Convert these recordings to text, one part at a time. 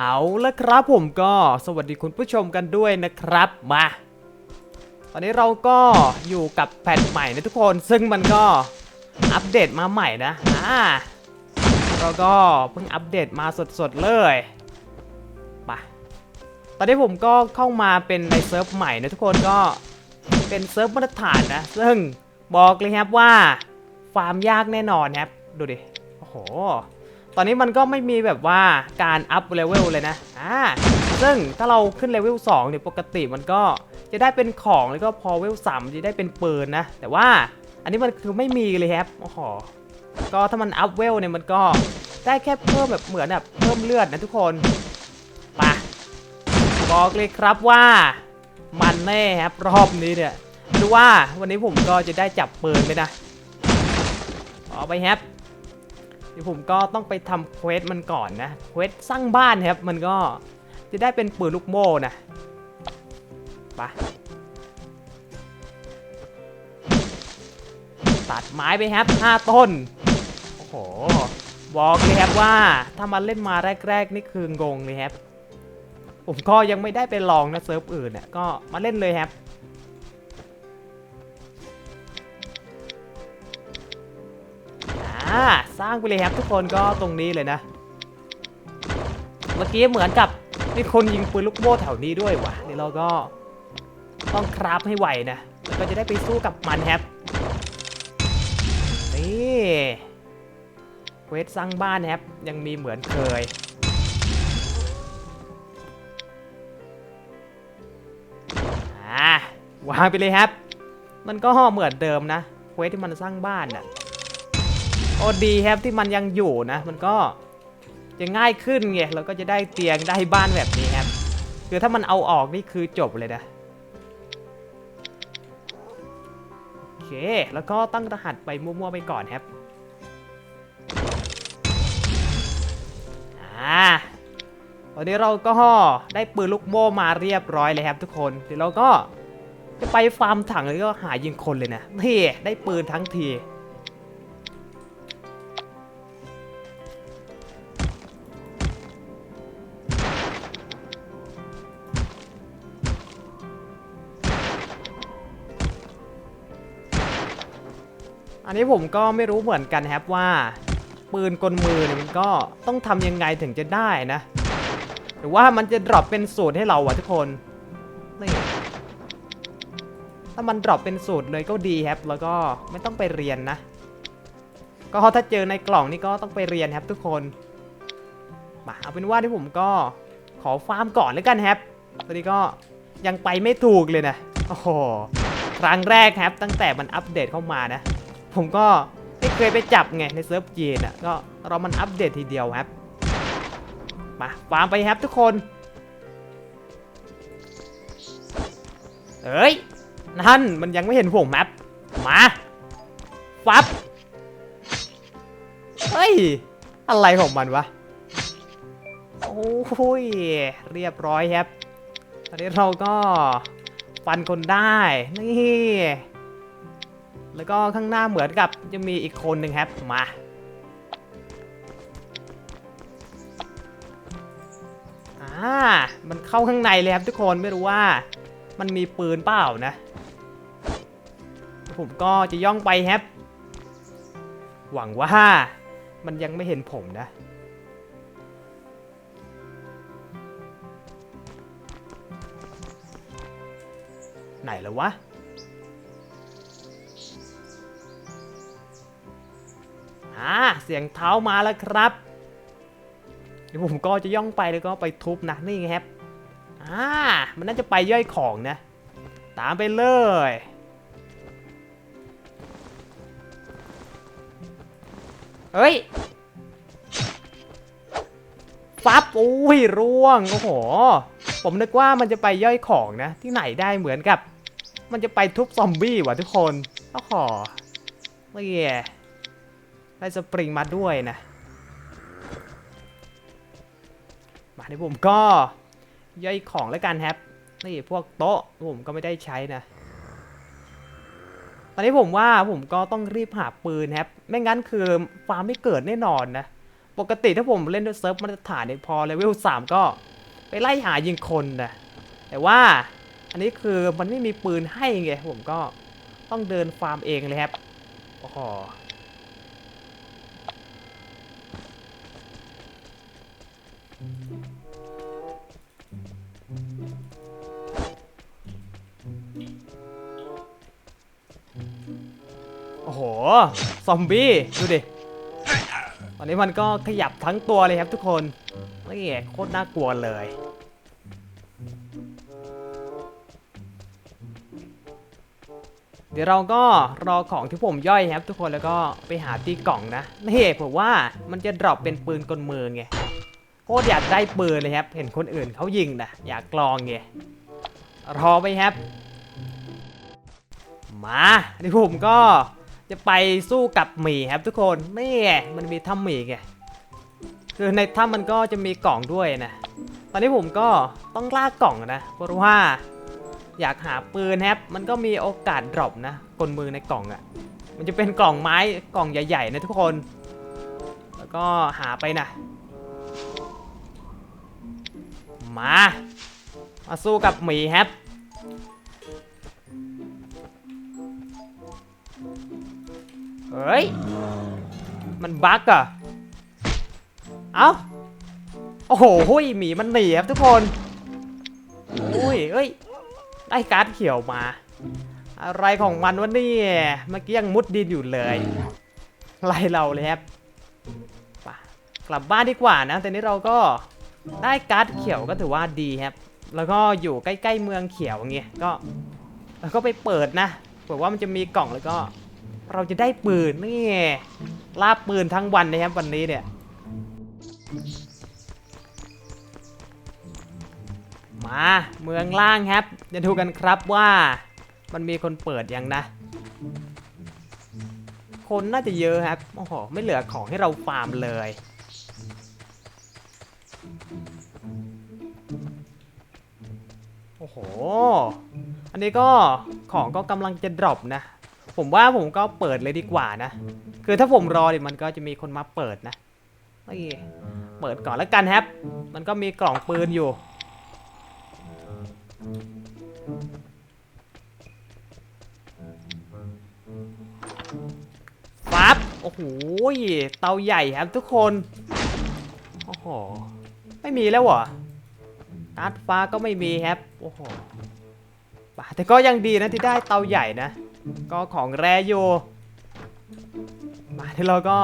เอาละครับผมก็สวัสดีคุณผู้ชมกันด้วยนะครับมา ตอนนี้เราก็อยู่กับแพทใหม่นะทุกคน ซึ่งมันก็อัปเดตมาใหม่นะอ่าเราก็เพิ่งอัปเดตมาสดๆเลยมาตอนนี้ผมก็เข้ามาเป็นในเซิร์ฟใหม่นะทุกคนก็เป็นเซิร์ฟมาตรฐานนะ ซึ่งบอกเลยครับว่าฟาร์มยากแน่นอนครับ ดูดิ โอ้โห ตอนนี้มันก็ไม่มีแบบว่าการอัพเลเวลเลยนะอ่าซึ่งถ้าเราขึ้นเลเวล2เนี่ยปกติมันก็จะได้เป็นของแล้วก็พอเลเวล3จะได้เป็นปืนนะ แต่ว่าอันนี้มันคือไม่มีเลยครับโอ้โหก็ถ้ามันอัพเวลเนี่ยมันก็ได้แค่เพิ่มแบบเหมือนแบบเพิ่มเลือดนะทุกคนมาบอกเลยครับว่ามันแน่ครับรอบนี้เนี่ยดูว่าวันนี้ผมก็จะได้จับปืนไหมนะเอาไปครับ ดี๋ยวผมก็ต้องไปทำเควสมันก่อนนะเควสสร้างบ้านครับ มันก็จะได้เป็นปืนลูกโม่นะไปตัดไม้ไปครับ5ต้น โอ้โห บอกเลยครับว่าถ้ามันเล่นมาแรก ๆ นี่คืองงเลยครับ ผมก็ยังไม่ได้ไปลองนะเซิร์ฟอื่นเนี่ยก็มาเล่นเลยครับ อ่าสร้างไปเลยครับทุกคนก็ตรงนี้เลยนะ เมื่อกี้เหมือนกับมีคนยิงปืนลูกโม่แถวนี้ด้วยว่ะเดี๋ยวเราก็ต้องคราฟให้ไหวนะแล้วก็จะได้ไปสู้กับมันครับนี่เวสสร้างบ้านครับยังมีเหมือนเคยอ่าวางไปเลยครับ มันก็เหมือนเดิมนะเวสที่มันสร้างบ้านน่ะ โอ้ดีครับที่มันยังอยู่นะ มันก็จะง่ายขึ้นไงเราก็จะได้เตียงได้บ้านแบบนี้ครับคือถ้ามันเอาออกนี่คือจบเลยนะโอเค แล้วก็ตั้งรหัสไปมั่วๆไปก่อนครับอ่าตอนนี้เราก็ได้ปืนลูกโม่มาเรียบร้อยเลยครับทุกคนเดี๋ยวเราก็จะไปฟาร์มถังแล้วก็หายิงคนเลยนะนี่ได้ปืนทั้งที อันนี้ผมก็ไม่รู้เหมือนกันครับว่า ปืนกลมือเนี่ยมันก็ต้องทำยังไงถึงจะได้นะ หรือว่ามันจะดรอปเป็นสูตรให้เราอะทุกคนนี่ถ้ามันดรอปเป็นสูตรเลยก็ดีครับ แล้วก็ไม่ต้องไปเรียนนะ ก็ถ้าเจอในกล่องนี่ก็ต้องไปเรียนครับทุกคนมาเอาเป็นว่าที่ผมก็ขอฟาร์มก่อนแล้วกันครับตอนนี้ก็ยังไปไม่ถูกเลยนะ โอ้โห ครั้งแรกครับตั้งแต่มันอัปเดตเข้ามานะ ผมก็ไม่เคยไปจับไงในเซิร์ฟจีนอะก็เรามันอัปเดตทีเดียวครับมาฟาร์มไปครับทุกคนเอ้ยนั่นมันยังไม่เห็นผมแมปมาฟับเฮ้ย อะไรของมันวะ โอ้ย เรียบร้อยครับ ตอนนี้เราก็ฟันคนได้ นี่ แล้วก็ข้างหน้าเหมือนกับจะมีอีกคนหนึ่งครับ มา อ่า มันเข้าข้างในเลยครับทุกคนไม่รู้ว่า มันมีปืนเปล่านะ ผมก็จะย่องไปครับ หวังว่า มันยังไม่เห็นผมนะไหนแล้ววะ อ่าเสียงเท้ามาแล้วครับเดี๋ยวผมก็จะย่องไปแล้วก็ไปทุบนะนี่ไงครับอ่ามันน่าจะไปย่อยของนะ ตามไปเลยเฮ้ยฟับอุ้ยร่วงโอ้โห ผมนึกว่ามันจะไปย่อยของนะ ที่ไหนได้เหมือนกับ มันจะไปทุบซอมบี้ว่ะทุกคนโอ้โหไม่แย่ ได้สปริงมาด้วยนะ มาเดี๋ยวผมก็ย่อยของแล้วกันครับนี่พวกโต๊ะผมก็ไม่ได้ใช้นะ ตอนนี้ผมว่าผมก็ต้องรีบหาปืนครับไม่งั้นคือฟาร์มไม่เกิดแน่นอนนะ ปกติถ้าผมเล่นด้วยเซิร์ฟมาตรฐานเนี่ยพอเลเวล3ก็ไปไล่หายิงคนนะ แต่ว่าอันนี้คือมันไม่มีปืนให้ไงผมก็ต้องเดินฟาร์มเองเลยครับโอ้โห โอ้โห ซอมบี้ ดูดิ ตอนนี้มันก็ขยับทั้งตัวเลยครับทุกคนนี่โคตรน่ากลัวเลย เดี๋ยวเราก็รอของที่ผมย่อยครับทุกคนแล้วก็ไปหาตีกล่องนะ นี่ผมว่ามันจะดรอปเป็นปืนกลมือไง โคตรอยากได้ปืนเลยครับ เห็นคนอื่นเขายิงนะอยากลองไงรอไปครับ มาอันนี้ผมก็จะไปสู้กับหมีครับทุกคนนี่ไงมันมีถ้ำหมีไงคือในถ้ำมันก็จะมีกล่องด้วยนะ ตอนนี้ผมก็ต้องลากกล่องนะเพราะว่า อยากหาปืนครับมันก็มีโอกาสดรอปนะกลมือในกล่องอะ่ะ มันจะเป็นกล่องไม้กล่องใหญ่ๆนะทุกคน แล้วก็หาไปนะ มา มาสู้กับหมีครับเฮ้ย มันบั๊กอะเอ้า โอ้โหหุยหมีมันหนีครับทุกคน อุ้ยเอ้ย ได้การ์ดเขียวมา อะไรของมันวะเนี่ยเมื่อกี้ยังมุดดินอยู่เลยไล่เราเลยครับไปกลับบ้านดีกว่านะ แต่นี้เราก็ ได้การ์ดเขียวก็ถือว่าดีครับ แล้วก็อยู่ใกล้ๆเมืองเขียวเงี้ยก็แล้วก็ไปเปิดนะเผื่อว่ามันจะมีกล่องแล้วก็ เราจะได้ปืนนี่ลาบปืนทั้งวันนะครับวันนี้เนี่ยมาเมืองล่างครับจะดูกันครับว่ามันมีคนเปิดยังนะ คนน่าจะเยอะครับโอ้โหไม่เหลือของให้เราฟาร์มเลย อ้โห อันนี้ก็ของก็กำลังจะดรอปนะ ผมว่าผมก็เปิดเลยดีกว่านะ คือถ้าผมรอดิมันก็จะมีคนมาเปิดนะนี่เปิดก่อนแล้วกันครับ มันก็มีกล่องปืนอยู่ ปั๊บ โอ้โห เตาใหญ่ครับทุกคน โอ้โห ไม่มีแล้วเหรอ การ์ดฟ้าก็ไม่มีครับ โอ้โหแต่ก็ยังดีนะที่ได้เตาใหญ่นะ ก็ของแร่อยู่มาที่เราก็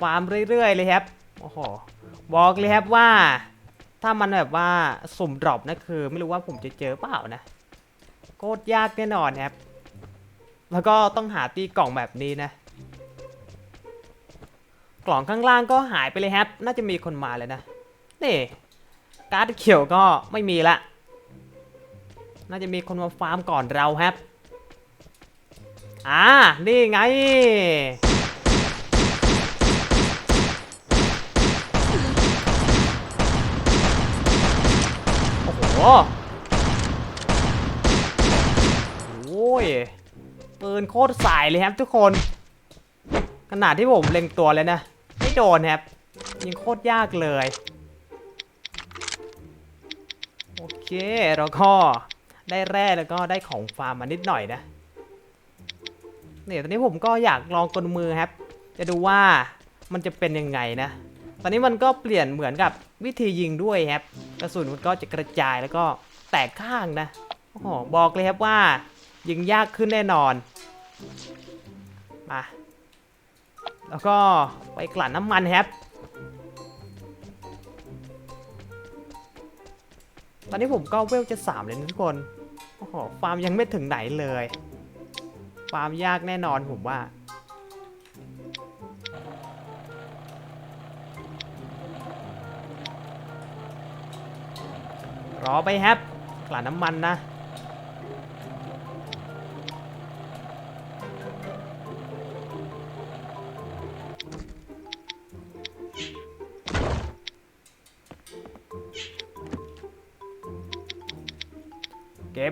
ฟาร์มเรื่อยๆเลยครับ โอ้โห บอกเลยครับว่า ถ้ามันแบบว่าสุ่มดรอปนะคือ ไม่รู้ว่าผมจะเจอเปล่านะ โคตรยากแน่นอนครับ แล้วก็ต้องหาตีกล่องแบบนี้นะ กล่องข้างล่างก็หายไปเลยครับ น่าจะมีคนมาเลยนะ นี่ การ์ดเขียวก็ไม่มีละ น่าจะมีคนมาฟาร์มก่อนเราครับ อ่า นี่ไง โอ้โห โอ้ยปืนโคตรสายเลยครับทุกคน ขนาดที่ผมเล็งตัวเลยนะ ไม่โดนครับ ยิงโคตรยากเลย เค เราก็ได้แร่แล้วก็ได้ของฟาร์มมานิดหน่อยนะ เนี่ยตอนนี้ผมก็อยากลองกลมือครับ จะดูว่ามันจะเป็นยังไงนะ ตอนนี้มันก็เปลี่ยนเหมือนกับวิธียิงด้วยครับ กระสุนมันก็จะกระจายแล้วก็แตกข้างนะ โอ้โห บอกเลยครับว่า ยิงยากขึ้นแน่นอน มา แล้วก็ไปกลั่นน้ำมันครับ ตอนนี้ผมก็เวลจะสามเลยนะทุกคน โอ้โห ฟาร์มยังไม่ถึงไหนเลย ฟาร์มยากแน่นอนผมว่า รอไปครับกลั่นน้ำมันนะ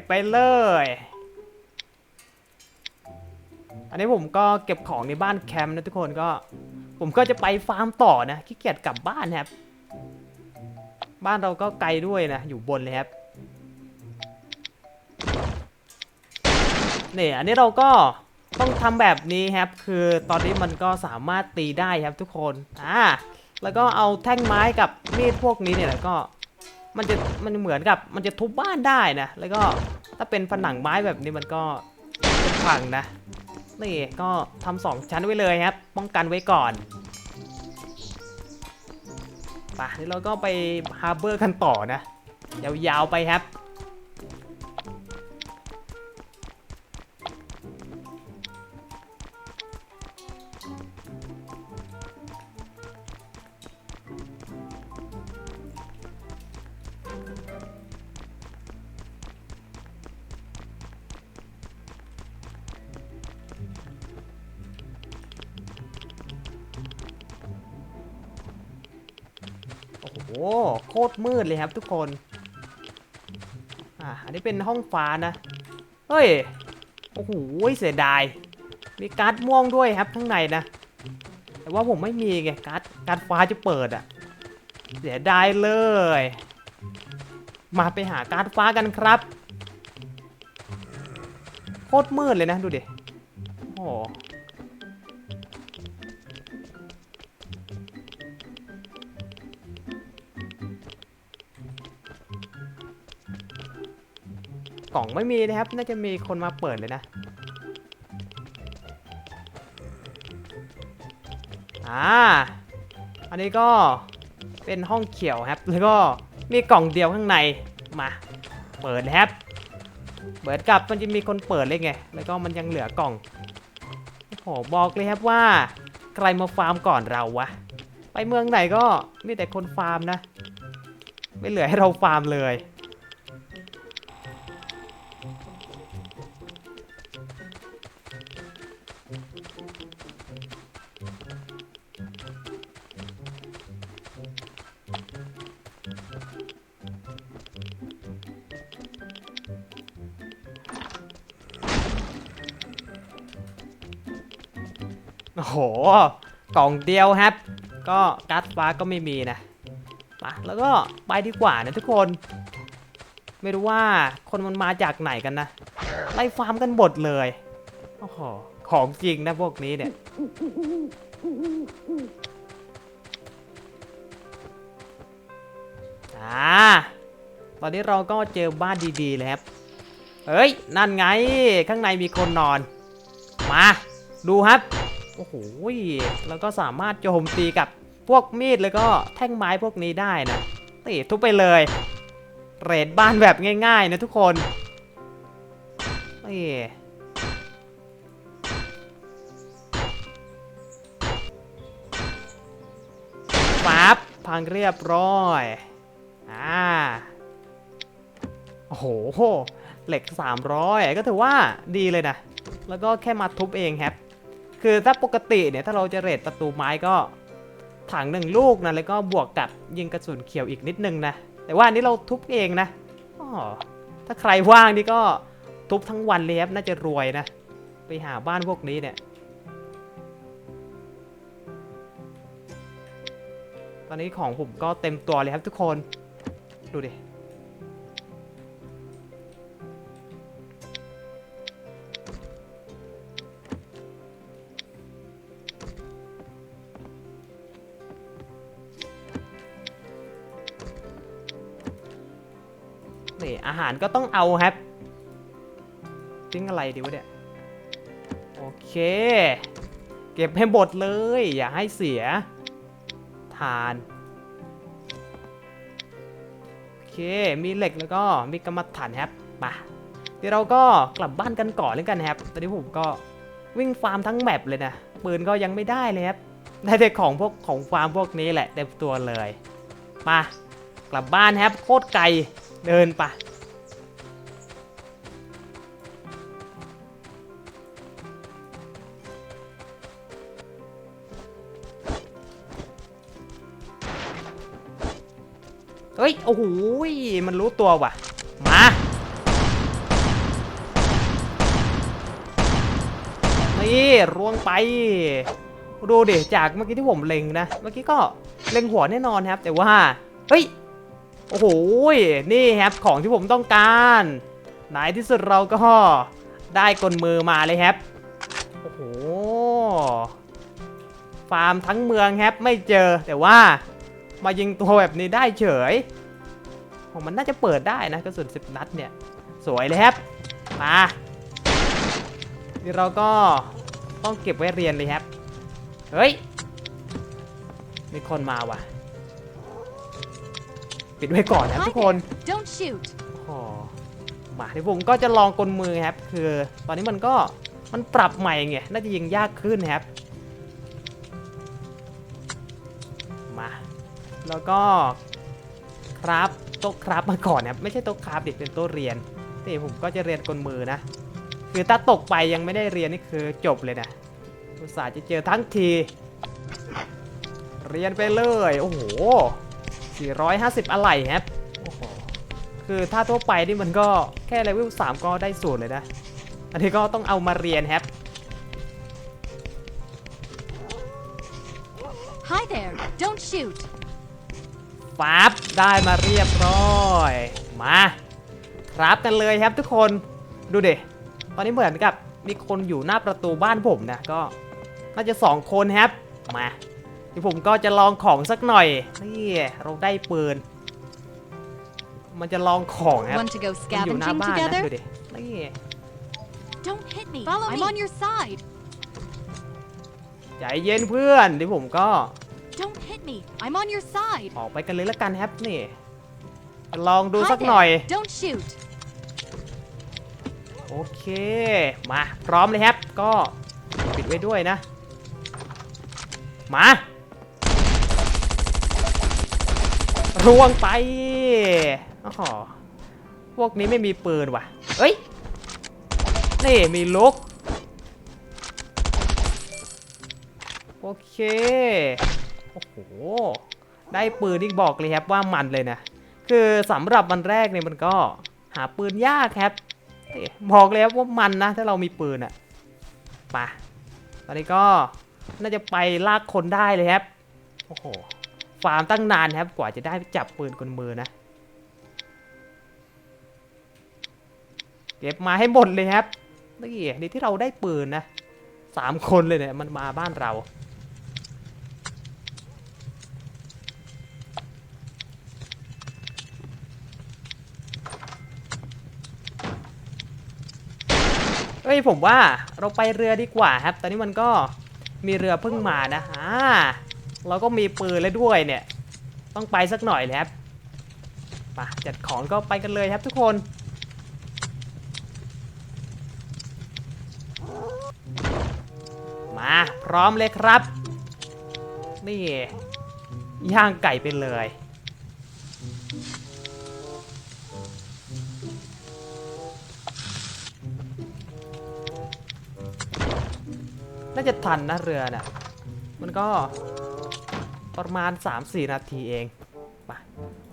ไปเลย อันนี้ผมก็เก็บของในบ้านแคมป์นะทุกคนก็ ผมก็จะไปฟาร์มต่อนะขี้เกียจกลับบ้านครับ บ้านเราก็ไกลด้วยนะ อยู่บนเลยครับนี่อันนี้เราก็ต้องทำแบบนี้ครับ คือตอนนี้มันก็สามารถตีได้ครับทุกคน อ่า แล้วก็เอาแท่งไม้กับมีดพวกนี้เนี่ยแล้วก็ มันจะมันเหมือนกับมันจะทุบบ้านได้นะ แล้วก็ถ้าเป็นผนังไม้แบบนี้มันก็จะพังนะ นี่ก็ทำสองชั้นไว้เลยครับ ป้องกันไว้ก่อนไป่ะนี่เราก็ไปฮาร์เบอร์กันต่อนะ ยาวๆไปครับ โอ้โหโคตรมืดเลยครับทุกคน อ่าอันนี้เป็นห้องฟ้านะ เฮ้ย โอ้โห เสียดาย มีการ์ดม่วงด้วยครับข้างในนะ แต่ว่าผมไม่มีไง การ์ด การ์ดฟ้าจะเปิดอะ่ะ เสียดายเลย มาไปหาการ์ดฟ้ากันครับ โคตรมืดเลยนะดูดิ กล่องไม่มีนะครับ น่าจะมีคนมาเปิดเลยนะ อ่า อันนี้ก็เป็นห้องเขียวครับ แล้วก็มีกล่องเดียวข้างใน มา เปิดนะครับ เปิดกับมันจะมีคนเปิดเลยไง แล้วก็มันยังเหลือกล่อง โอ้โห บอกเลยครับว่า ใครมาฟาร์มก่อนเราวะ ไปเมืองไหนก็มีแต่คนฟาร์มนะ ไม่เหลือให้เราฟาร์มเลย โอ้โห กล่องเดียวครับ ก็การ์ดฟ้าก็ไม่มีนะมาแล้วก็ไปดีกว่านะทุกคน ไม่รู้ว่าคนมันมาจากไหนกันนะ ไล่ฟาร์มกันหมดเลย โอ้โห ของจริงนะพวกนี้เนี่ย อ่า ตอนนี้เราก็เจอบ้านดีๆเลยครับ เฮ้ย นั่นไง ข้างในมีคนนอน มา ดูครับ โอ้โหแล้วก็สามารถโจมตีกับพวกมีดแล้วก็แท่งไม้พวกนี้ได้นะตีทุบไปเลย เรดบ้านแบบง่าย ๆ นะทุกคนนี่ปั๊บพังเรียบร้อย อ่า โอ้โห เหล็ก 300 ก็ถือว่าดีเลยนะ แล้วก็แค่มาทุบเองครับ คือถ้าปกติเนี่ยถ้าเราจะเรทประตูไม้ก็ถังหนึ่งลูกนะแล้วก็บวกกับยิงกระสุนเขียวอีกนิดนึงนะแต่ว่าอันนี้เราทุบเองนะอ้อถ้าใครว่างนี่ก็ทุบทั้งวันเลยครับน่าจะรวยนะ ไปหาบ้านพวกนี้เนี่ยตอนนี้ของผมก็เต็มตัวเลยครับทุกคน ดูดิ นี่อาหารก็ต้องเอาครับทิ้งอะไรดีวะเนี่ยโอเค เก็บให้หมดเลย อย่าให้เสีย ทานโอเคมีเหล็กแล้วก็มีกำมัดฐานครับมาเดี๋ยวเราก็กลับบ้านกันก่อนเลยกันครับ ตอนนี้ผมก็วิ่งฟาร์มทั้งแมปเลยนะปืนก็ยังไม่ได้เลยครับได้แต่ของพวกของฟาร์มพวกนี้แหละเต็มตัวเลยมากลับบ้านครับโคตรไกล เดินไปะเฮ้ย โอ้โห มันรู้ตัวว่ะ มา นี่ร่วงไป ดูดิจากเมื่อกี้ที่ผมเล็งนะ เมื่อกี้ก็เล็งหัวแน่นอนครับ แต่ว่า เฮ้ย โอ้โห นี่ครับของที่ผมต้องการไหนที่สุดเราก็ได้กลมือมาเลยครับ โอ้โห ฟาร์มทั้งเมืองครับไม่เจอแต่ว่ามายิงตัวแบบนี้ได้เฉยผมมันน่าจะเปิดได้นะกระสุนสิบนัดเนี่ย สวยเลยครับ มานี่เราก็ต้องเก็บไว้เรียนเลยครับ เฮ้ย มีคนมาว่ะ ปิดไว้ก่อนนะครับ Hi ทุกคน there. Don't shoot. โอ้มาที่ผมก็จะลองกลมือครับ คือตอนนี้มันก็มันปรับใหม่ไงน่าจะยิงยากขึ้นครับ มา แล้วก็ครับโต๊ะครับมาก่อนนะครับไม่ใช่โต๊ะครับดิเป็นโต๊ะเรียนนี่ผมก็จะเรียนกลมือนะคือถ้าตกไปยังไม่ได้เรียนนี่คือจบเลยนะอุตส่าห์จะเจอทั้งที เรียนไปเลย โอ้โห 450 อะไรครับโอ้โหคือถ้าทั่วไปนี่มันก็แค่เลเวล3ก็ได้สูตรเลยนะ อันนี้ก็ต้องเอามาเรียนครับ Hi there. Don't shoot. ฟับได้มาเรียบร้อย มาครับกันเลยครับทุกคนดูดิตอนนี้เหมือนกับมีคนอยู่หน้าประตูบ้านผมนะก็น่าจะ 2 คนครับมา ที่ผมก็จะลองของสักหน่อย นี่เราได้ปืน มันจะลองของครับ Want to go มันอยู่หน้า scavenging บ้านนะดู together? ดิ นี่ Don't hit me. Follow I'm on your side. ใจเย็นเพื่อนที่ผมก็ Don't hit me. I'm on your side. ออกไปกันเลยละกันครับนี่ ลองดู Hi สักหน่อย there. Don't shoot. โอเค มาพร้อมเลยครับ ก็ปิดไว้ด้วยนะ มา ร่วงไปอ๋อพวกนี้ไม่มีปืนว่ะ เอ้ย นี่มีลุก โอเค โอ้โห ได้ปืนที่บอกเลยครับว่ามันเลยนะ คือสำหรับวันแรกเนี่ยมันก็หาปืนยากครับ บอกเลยครับว่ามันนะ ถ้าเรามีปืนอะปะตอนนี้ก็น่าจะไปลากคนได้เลยครับ โอ้โห ฟาร์มตั้งนานครับ กว่าจะได้จับปืนกลมือนะ เก็บมาให้หมดเลยครับนี่นี่ที่เราได้ปืนนะสามคนเลยเนี่ยมันมาบ้านเรา เอ้ยผมว่าเราไปเรือดีกว่าครับ ตอนนี้มันก็มีเรือเพิ่งมานะอ่า เราก็มีปืนแล้วด้วยเนี่ย ต้องไปสักหน่อยเลยครับมาจัดของก็ไปกันเลยครับทุกคน มาพร้อมเลยครับ นี่ย่างไก่ไปเลย น่าจะทันนะเรือน่ะ มันก็ ประมาณ 3-4 นาทีเองไป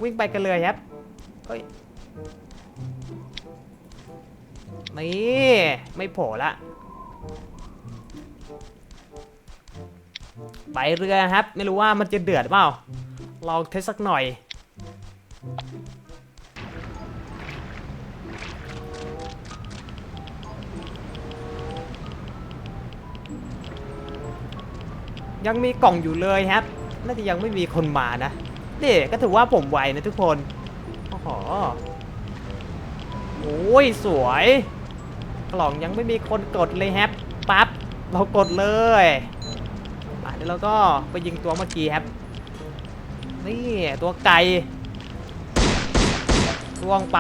วิ่งไปกันเลยครับเฮ้ยนี่ไม่โผล่ละไปเรือครับ ไม่รู้ว่ามันจะเดือดเปล่าลองเทสสักหน่อย ยังมีกล่องอยู่เลยครับ น่าจะยังไม่มีคนมานะนี่ก็ถือว่าผมไวนะทุกคนโอ้โหโอ้ยสวย กล่องยังไม่มีคนกดเลยแฮปปั๊บเรากดเลยอะเดี๋ยวเราก็ไปยิงตัวเมื่อกี้ครับนี่ตัวไก่ล่วงไป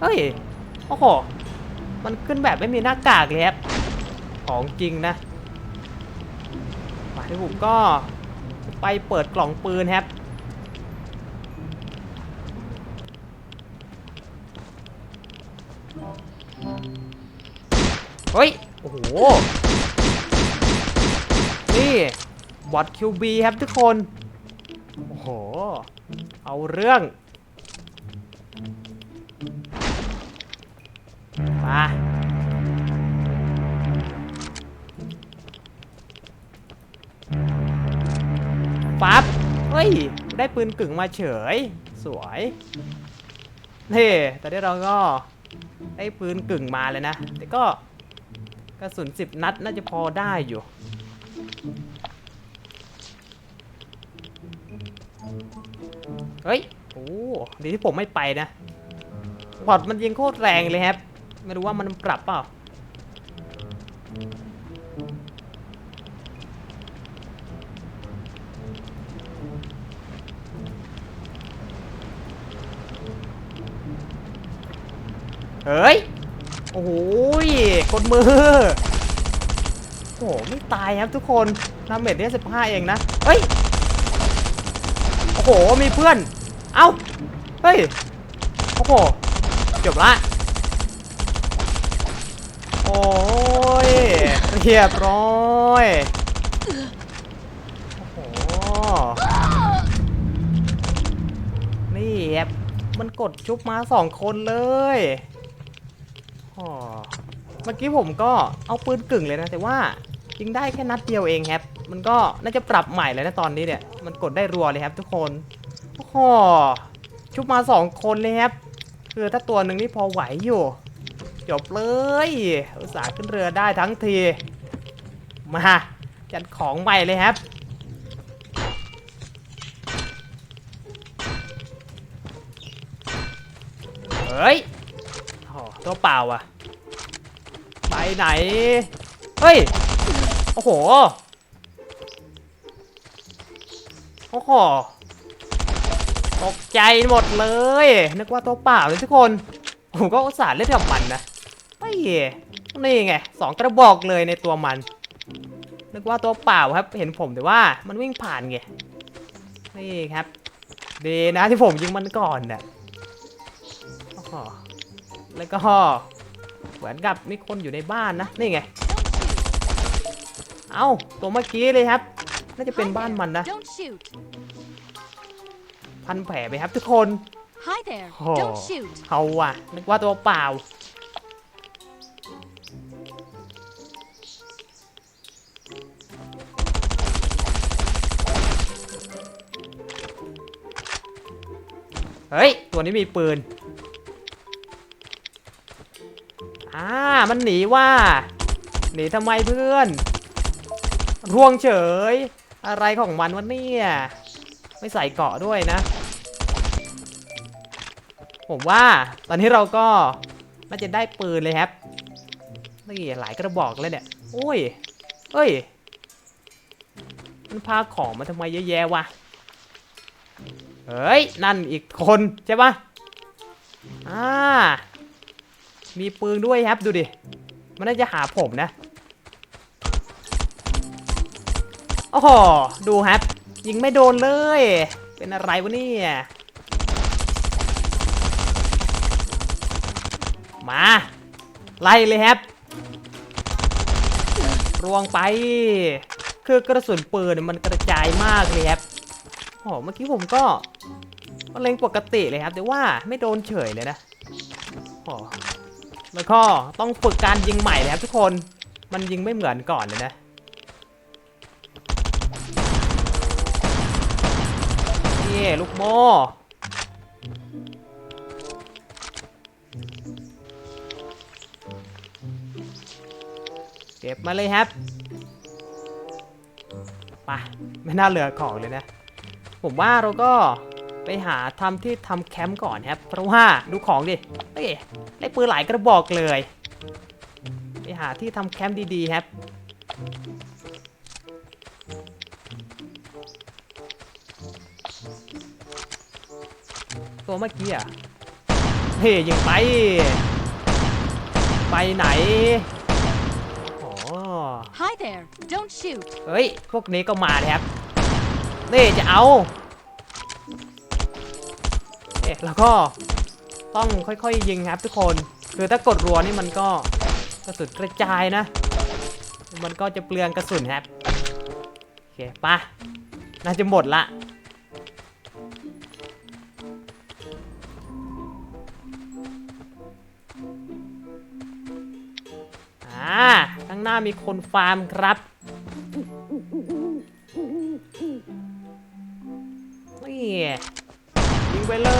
เฮ้ยโอ้โหมันขึ้นแบบไม่มีหน้ากากเลยครับ ของจริงนะมาที่ผมก็ไปเปิดกล่องปืนครับเฮ้ย โอ้โห นี่บอท QB ครับทุกคน โอ้โห เอาเรื่องมา ปั๊บเฮ้ย ได้ปืนกึ่งมาเฉย สวยนี่แต่ที่เราก็ได้ปืนกึ่งมาเลยนะ แต่ก็กระสุนสิบนัดน่าจะพอได้อยู่ เฮ้ย โอ้ดีที่ผมไม่ไปนะพอร์ตมันยิงโคตรแรงเลยครับ ไม่รู้ว่ามันปรับเปล่า เฮ้ย โอ้โหยกดมือ โอ้โหไม่ตายครับทุกคนน้ำเม็ดเนี่ยสิบห้าเองนะ เฮ้ย โอ้โห มีเพื่อน เอ้า เฮ้ย โอ้โห จบละ โอ้ย เรียบร้อย โอ้โห นี่ครับมันกดชุบมาสองคนเลย เมื่อกี้ผมก็เอาปืนกึ่งเลยนะ แต่ว่ายิงได้แค่นัดเดียวเองครับ มันก็น่าจะปรับใหม่เลยนะตอนนี้เนี่ย มันกดได้รัวเลยครับทุกคน โอ้โห ชุบมาสองคนเลยครับ คือถ้าตัวหนึ่งนี่พอไหวอยู่ จบเลย อุตส่าห์ขึ้นเรือได้ทั้งที มาจัดของใหม่เลยครับเฮ้ยโอ้ตัวเปล่าอะ ไปไหน เฮ้ย โอ้โห โอ้โห ตกใจหมดเลย นึกว่าตัวเปล่าเลยทุกคน ผมก็อุตส่าห์เล่นกับมันนะเฮ้ย นี่ไงสองกระบอกเลยในตัวมัน นึกว่าตัวเปล่าครับ เห็นผมแต่ว่ามันวิ่งผ่านไง นี่ครับ ดีนะที่ผมยิงมันก่อนน่ะโอ้โหแล้วก็ เหมือนกับมีคนอยู่ในบ้านนะ นี่ไง เอ้าตัวเมื่อกี้เลยครับ น่าจะเป็น Hi บ้าน there. มันนะ Don't shoot. พันแผลไปครับทุกคน Hi there. Oh. Don't shoot. เอาว่ะ นึกว่าตัวเปล่า เฮ้ย ตัวนี้มีปืน อ่า มันหนีว่า หนีทำไมเพื่อนร่วงเฉย อะไรของมันวะเนี่ย ไม่ใส่เกาะด้วยนะ ผมว่า ตอนนี้เราก็น่าจะได้ปืนเลยครับ นี่หลายกระบอกเลยเนี่ยโอ้ย เอ้ย มันพาของมาทำไมเยอะแยะวะ เฮ้ย นั่นอีกคนใช่ปะอ่า มีปืนด้วยครับดูดิ มันน่าจะหาผมนะ โอ้โห ดูครับ ยิงไม่โดนเลย เป็นอะไรวะเนี่ย มา ไล่เลยครับรวงไป คือกระสุนปืนมันกระจายมากเลยครับโอ้เมื่อกี้ผมก็เล็งปกติเลยครับ แต่ว่าไม่โดนเฉยเลยนะโอ้ แล้วก็ต้องฝึกการยิงใหม่เลยครับทุกคน มันยิงไม่เหมือนก่อนเลยนะนี่ลูกโม่เก็บมาเลยครับไปไม่น่าเหลือของเลยนะ ผมว่าเราก็ ไปหาทำที่ทำแคมป์ก่อนครับ เพราะว่าดูของดิเอ้ยได้ปืนหลายกระบอกเลย ไปหาที่ทำแคมป์ดีๆครับตัวเมื่อกี้อะเฮ้ยยิงไป ไปไหนโอ้ Hi there. Don't shoot. เฮ้ย พวกนี้ก็มาเลยครับ นี่จะเอาเอ๊ะ แล้วก็ต้องค่อยๆยิงครับทุกคน คือถ้ากดรัวนี่มันก็กระสุนกระจายนะ มันก็จะเปลืองกระสุนครับโอเคปะน่าจะหมดละอ่าข้างหน้ามีคนฟาร์มครับนี่ยิงไปเลย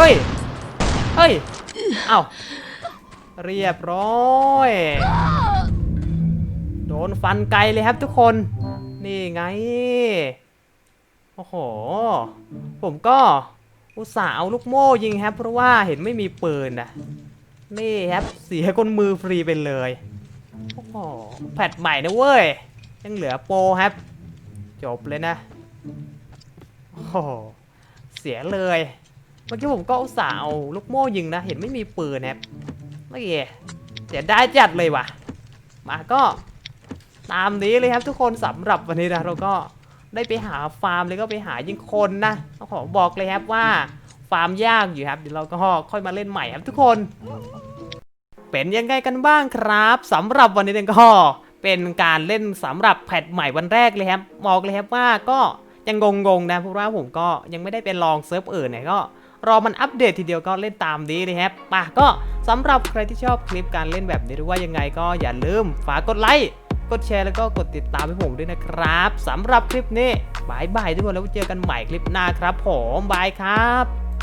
ฮ้ย เฮ้ย เอ้า เรียบร้อย โดนฟันไกลเลยครับทุกคน นี่ไง โอ้โห ผมก็อุตส่าห์เอาลูกโม่ยิงครับ เพราะว่าเห็นไม่มีปืนนะนี่ครับ เสียคนมือฟรีไปเลย โอ้โห แพทใหม่นะเว้ย ยังเหลือโปรครับ จบเลยนะ โอ้โห เสียเลย มื่อกี้ผมก็อุตส่าห์เอาลูกโม่ยิงนะ เห็นไม่มีปืนนะครับไม่เอ๋เสียได้จัดเลยว่ะ มาก็ตามนี้เลยครับทุกคนสำหรับวันนี้นะเราก็ได้ไปหาฟาร์มเลยก็ไปหายิงคนนะต้องขอบอกเลยครับว่าฟาร์มยากอยู่ครับเดี๋ยวเราก็ค่อยมาเล่นใหม่ครับทุกคน เป็นยังไงกันบ้างครับสำหรับวันนี้เนี่ยก็เป็นการเล่นสำหรับแพทใหม่วันแรกเลยครับบอกเลยครับว่าก็ยังงงๆนะเพราะว่าผมก็ยังไม่ได้ไปลองเซิร์ฟอื่นเนี่ยก็ รอมันอัปเดตทีเดียวก็เล่นตามนี้เลยครับป่ะก็สำหรับใครที่ชอบคลิปการเล่นแบบนี้หรือว่ายังไงก็อย่าลืมฝากกดไลค์กดแชร์แล้วก็กดติดตามให้ผมด้วยนะครับสำหรับคลิปนี้บายบายทุกคนแล้วเจอกันใหม่คลิปหน้าครับผมบายครับ